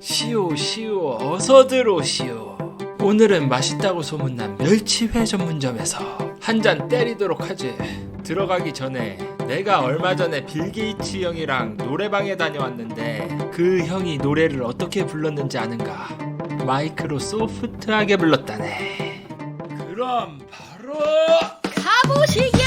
시오 시오 어서 들어오시오. 오늘은 맛있다고 소문난 멸치회 전문점에서 한 잔 때리도록 하지. 들어가기 전에 내가 얼마 전에 빌 게이츠 형이랑 노래방에 다녀왔는데 그 형이 노래를 어떻게 불렀는지 아는가? 마이크로 소프트하게 불렀다네. 그럼 바로 가보시게!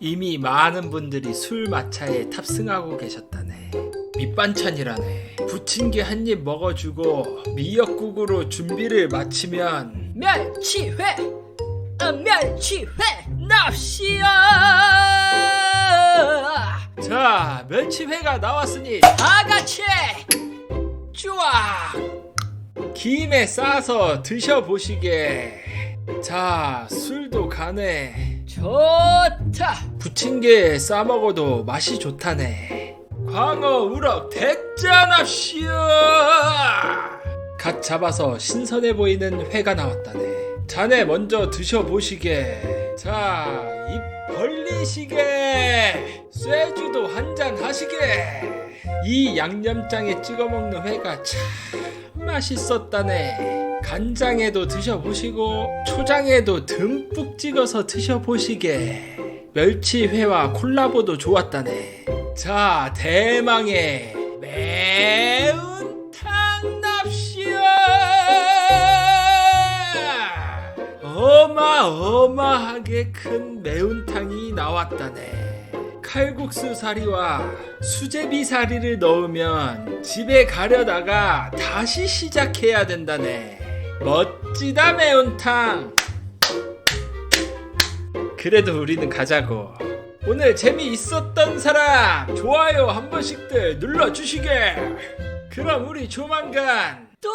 이미 많은 분들이 술 마차에 탑승하고 계셨다네. 밑반찬이라네. 부침개 한입 먹어주고 미역국으로 준비를 마치면 멸치회 어, 멸치회 납시야 자 멸치회가 나왔으니 다 같이 좋아 김에 싸서 드셔보시게. 자 술도 가네. 좋다 부침개 싸먹어도 맛이 좋다네. 광어 우럭 대짜납시오. 갓 잡아서 신선해 보이는 회가 나왔다네. 자네 먼저 드셔보시게. 자, 입 벌리시게. 쇠주도 한잔 하시게. 이 양념장에 찍어 먹는 회가 참 맛있었다네. 간장에도 드셔보시고 초장에도 듬뿍 찍어서 드셔보시게. 멸치회와 콜라보도 좋았다네. 자, 대망의 매운탕 납시오! 어마어마하게 큰 매운탕이 나왔다네. 칼국수 사리와 수제비 사리를 넣으면 집에 가려다가 다시 시작해야 된다네. 멋지다 매운탕. 그래도 우리는 가자고. 오늘 재미있었던 사람 좋아요 한 번씩들 눌러주시게. 그럼 우리 조만간 또